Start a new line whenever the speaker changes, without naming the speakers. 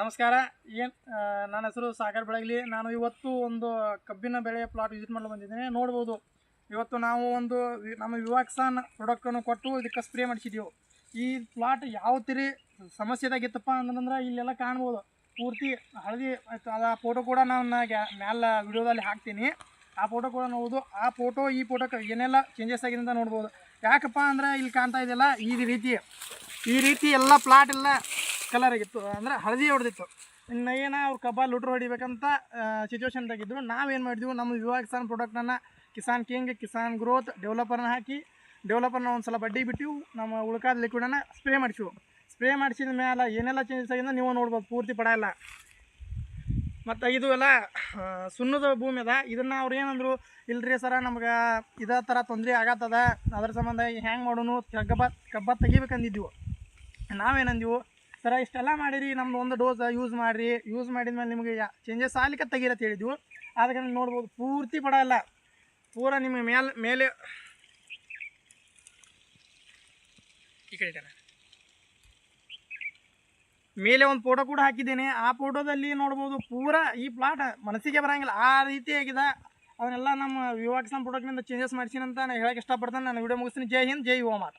ನಮಸ್ಕಾರ. ಏನು ನನ್ನ ಹೆಸರು ಸಾಗರ್ ಬೆಳಗಲಿ. ನಾನು ಇವತ್ತು ಒಂದು ಕಬ್ಬಿನ ಬೆಳೆ ಪ್ಲಾಟ್ ವಿಸಿಟ್ ಮಾಡಲು ಬಂದಿದ್ದೇನೆ. ನೋಡ್ಬೋದು. ಇವತ್ತು ನಾವು ಒಂದು ನಮ್ಮ ವಿವಾಕ್ಸಾನ್ ಪ್ರಾಡಕ್ಟನ್ನು ಕೊಟ್ಟು ಇದಕ್ಕೆ ಸ್ಪ್ರೇ ಮಾಡಿಸಿದ್ದೀವಿ ಈ ಪ್ಲಾಟ್ ಯಾವ ತಿರಿ ಸಮಸ್ಯೆದಾಗಿತ್ತಪ್ಪ ಅಂತಂದ್ರೆ ಇಲ್ಲೆಲ್ಲ ಕಾಣ್ಬೋದು. ಪೂರ್ತಿ ಹಳದಿ ಅದು ಆ ಫೋಟೋ ಕೂಡ ನಾನು ಮ್ಯಾಲ ವಿಡಿಯೋದಲ್ಲಿ ಹಾಕ್ತೀನಿ. ಆ ಫೋಟೋ ಕೂಡ ನೋಡ್ಬೋದು. ಆ ಫೋಟೋ ಈ ಫೋಟೋಕ್ಕೆ ಏನೆಲ್ಲ ಚೇಂಜಸ್ ಆಗಿದೆ ಅಂತ ನೋಡ್ಬೋದು. ಯಾಕಪ್ಪ ಅಂದ್ರೆ ಇಲ್ಲಿ ಕಾಣ್ತಾ ಇದೆಯಲ್ಲ, ಈ ರೀತಿ. ಈ ರೀತಿ ಎಲ್ಲ ಪ್ಲಾಟ್ ಎಲ್ಲ ಕಲರ್ ಆಗಿತ್ತು, ಅಂದ್ರೆ ಹಳದಿ ಹೊಡೆದಿತ್ತು. ಇನ್ನು ಏನ ಅವ್ರು ಕಬ್ಬ ಲುಟ್ರು ಹೊಡಿಬೇಕಂತ ಸಿಚುವೇಶನ್ದಾಗಿದ್ರು ನಾವೇನು ಮಾಡಿದ್ವಿ, ನಮ್ಮ ವಿವಾ ಕಿಸಾನ್ ಪ್ರಾಡಕ್ಟನ್ನು ಕಿಸಾನ್ ಕಿಂಗ್ ಕಿಸಾನ್ ಗ್ರೋತ್ ಡೆವಲಪರ್ನ ಹಾಕಿ ಡೆವಲಪರ್ನ ಒಂದು ಸಲ ಬಡ್ಡಿ ಬಿಟ್ಟು, ನಮ್ಮ ಉಳ್ಕಾದ ಲಿಕ್ವಿಡನ್ನು ಸ್ಪ್ರೇ ಮಾಡಿಸಿವು. ಸ್ಪ್ರೇ ಮಾಡಿಸಿದ ಮೇಲೆ ಏನೆಲ್ಲ ಚೇಂಜಸ್ ಆಗಿಂದ ನೀವು ನೋಡ್ಬೋದು, ಪೂರ್ತಿ ಪಡ ಇಲ್ಲ ಮತ್ತು ಇದು ಎಲ್ಲ ಸುಣ್ಣದ ಭೂಮಿ ಅದ. ಇದನ್ನು ಅವ್ರು ಏನಂದ್ರು, ಇಲ್ರಿ ಸರ, ನಮ್ಗೆ ಇದೇ ಥರ ತೊಂದರೆ ಆಗತ್ತದ, ಅದ್ರ ಸಂಬಂಧ ಹೆಂಗೆ ಮಾಡೋನು, ಕಬ್ಬ ಕಬ್ಬ ತೆಗಿಬೇಕಂದಿದ್ವು. ನಾವೇನಂದ್ವು ಸರ ಇಷ್ಟೆಲ್ಲ ಮಾಡಿರಿ, ನಮ್ದು ಒಂದು ಡೋಸ್ ಯೂಸ್ ಮಾಡಿರಿ ಯೂಸ್ ಮಾಡಿದ ಮೇಲೆ ನಿಮಗೆ ಚೇಂಜಸ್ ಆಗ್ಲಿಕ್ಕೆ ತೆಗಿರತ್ತೆ ಹೇಳಿದ್ವು. ಅದಕ್ಕೆ ನೋಡ್ಬೋದು, ಪೂರ್ತಿ ಪಡ ಅಲ್ಲ. ಪೂರ ನಿಮಗೆ ಮೇಲೆ ಮೇಲೆ ಈ ಕಡೆ. ಮೇಲೆ ಒಂದು ಫೋಟೋ ಕೂಡ ಹಾಕಿದ್ದೇನೆ. ಆ ಫೋಟೋದಲ್ಲಿ ನೋಡ್ಬೋದು, ಪೂರ ಈ ಪ್ಲಾಟ್ ಮನಸ್ಸಿಗೆ ಬರಂಗಿಲ್ಲ. ಆ ರೀತಿ ಆಗಿದೆ. ಅವನ್ನೆಲ್ಲ ನಮ್ಮ ವಿವಾಕ್ಸನ್ ಪ್ರಾಡಕ್ಟ್ನಿಂದ ಚೇಂಜಸ್ ಮಾಡಿಸಿನಂತ ನಾನು ಹೇಳಕ್ಕೆ ಇಷ್ಟಪಡ್ತೇನೆ. ನಾನು ವಿಡಿಯೋ ಮುಗಿಸ್ತೀನಿ. ಜೈ ಹಿಂದ್, ಜೈ ಓಮಾರ್